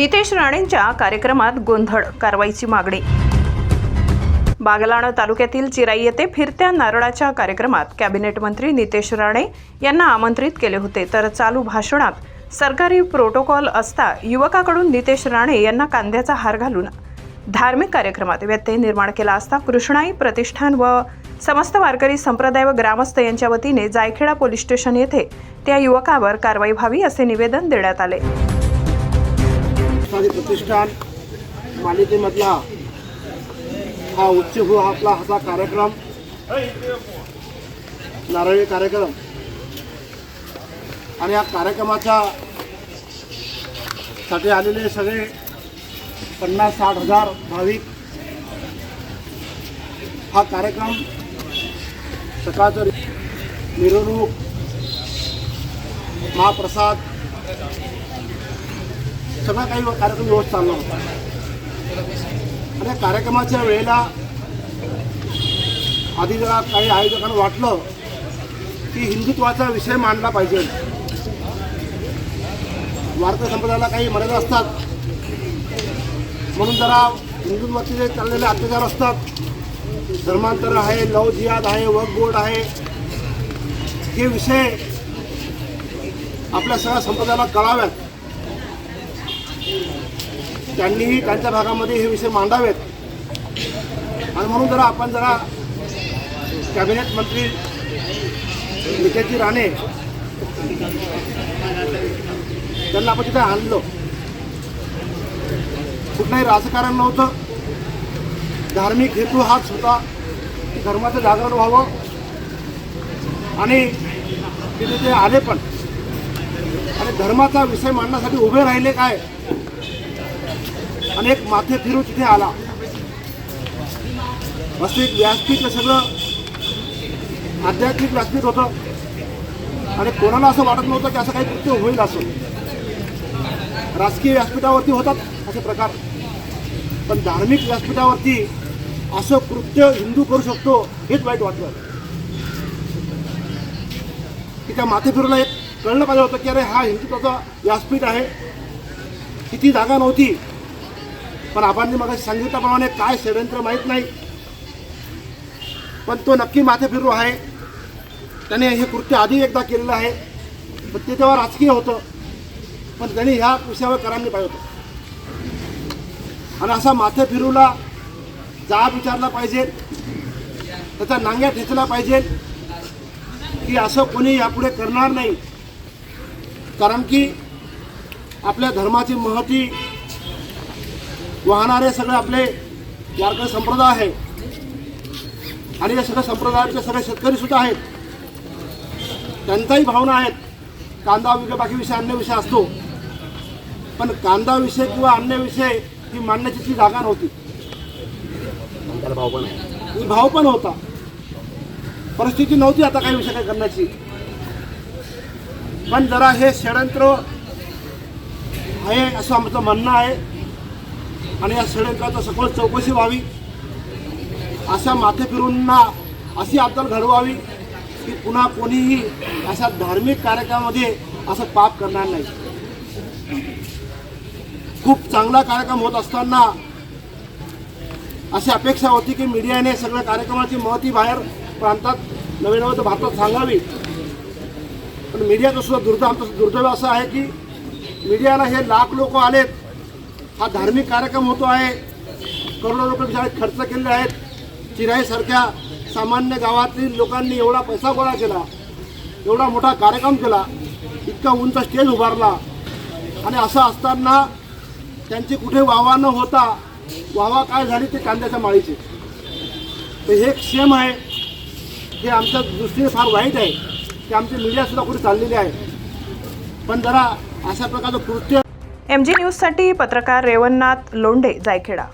नितेश राणेंच्या कार्यक्रमात गोंधळ कारवाईची मागणी. बागलाणा तालुक्यातील चिराई येथे फिरत्या नारळाच्या कार्यक्रमात कॅबिनेट मंत्री नितेश राणे यांना आमंत्रित केले होते. तर चालू भाषणात सरकारी प्रोटोकॉल असता युवकाकडून नितेश राणे यांना कांद्याचा हार घालून धार्मिक कार्यक्रमात व्यत्यय निर्माण केला असता कृष्णाई प्रतिष्ठान व समस्त वारकरी संप्रदाय व ग्रामस्थ यांच्या वतीने जायखेडा पोलीस स्टेशन येथे त्या युवकावर कारवाई व्हावी असे निवेदन देण्यात आले. साधी प्रतिष्ठान मालिकेमधला हा उच्चभू हो आपला असा कार्यक्रम नारळी कार्यक्रम. आणि या कार्यक्रमाच्या साठी आलेले सगळे पन्नास साठ हजार भाविक. हा कार्यक्रम सकाळचं मिरवणूक महाप्रसाद सगळा काही कार्यक्रम व्यवस्थित चालला होता. आणि या कार्यक्रमाच्या वेळेला आधी जरा काही आयोजकांना वाटलं की हिंदुत्वाचा विषय मांडला पाहिजे. वारकरी संप्रदायाला काही मर्यादा असतात. म्हणून जरा हिंदुत्वाचे जे चाललेले अत्याचार असतात धर्मांतर आहे लव जिहाद आहे वक बोर्ड आहे हे विषय आपल्या सगळ्या संप्रदायाला कळाव्यात. त्यांनीही त्यांच्या भागामध्ये हे विषय मांडावेत. आणि म्हणून जरा आपण जरा कॅबिनेट मंत्री निकेतजी राणे त्यांना आपण तिथे आणलं. कुठलंही राजकारण नव्हतं. धार्मिक हेतू हाच होता. धर्माचं जागरण व्हावं. आणि तिथे ते आले पण. आणि धर्माचा विषय मांडण्यासाठी उभे राहिले काय? आणि एक माथे फिरू तिथे आला. वास्तविक व्यासपीठ सगळं आध्यात्मिक व्यासपीठ होतं. आणि कोणाला असं वाटत नव्हतं की असं काही कृत्य होईल असं. राजकीय व्यासपीठावरती होतात असे प्रकार. पण धार्मिक व्यासपीठावरती असं कृत्य हिंदू करू शकतो हेच वाईट वाटलं. की त्या माथे फिरूला एक कळलं पाहिजे होतं की अरे हा हिंदुत्वाचा व्यासपीठ आहे. किती जागा नव्हती. पण आबांनी मग सांगितल्याप्रमाणे काय षडयंत्र माहीत नाही. पण तो नक्की माथे फिरू आहे. त्याने हे कृत्य आधी एकदा केलेलं आहे. पण ते तेव्हा राजकीय होतं. पण त्यांनी ह्या विषयावर करायला पाहिजे होतं. आणि असा माथे फिरूला जाब विचारला पाहिजे. त्याचा नांग्या ठेचला पाहिजे. की असं कोणी यापुढे करणार नाही. कारण की आपल्या धर्माची महती वाहणारे सगळे आपले वारकरी संप्रदाय आहे. आणि या सगळ्या संप्रदायाचे सगळे शेतकरी सुद्धा आहेत. त्यांच्याही भावना आहेत. कांदा वगैरे बाकी विषय अन्य विषय असतो. पण कांदा विषय किंवा अन्य विषय ही मांडण्याची ती जागा नव्हती. ही भाव पण होता. परिस्थिती नव्हती आता काही विषय काय करण्याची. पण जरा हे षडयंत्र आहे असं आमचं म्हणणं आहे. आणि या षडयंत्राचं सखोल चौकशी व्हावी. अशा माथे फिरूंना अशी अद्दल घडवावी की पुन्हा कोणीही अशा धार्मिक कार्यक्रमामध्ये असं पाप करणार नाही. खूप चांगला कार्यक्रम होत असताना अशी अपेक्षा होती की मीडियाने सगळ्या कार्यक्रमाची महती बाहेर प्रांतात नवीन नवीन तर भारतात सांगावी. पण मीडियाचं सुद्धा दुर्दैव आमचं दुर्दैव असं आहे की मीडियाला हे लाख लोक आलेत. हा धार्मिक कार्यक्रम होतो आहे. करोडो रुपये शाळेत खर्च केले आहेत. चिराईसारख्या सामान्य गावातील लोकांनी एवढा पैसा गोळा केला एवढा मोठा कार्यक्रम केला इतका उंच स्टेज उभारला. आणि असं असताना त्यांची कुठे वावा न होता वावा काय झाली ते कांद्याच्या माळीचे. तर हे एक क्षेम आहे. हे आमच्या दृष्टीने फार वाईट आहे. की आमची मीडियासुद्धा कुठे चाललेली आहे. पण जरा अशा प्रकारचं कृत्य एम जी न्यूजसाठी पत्रकार रेवणनाथ लोंढे जायखेडा.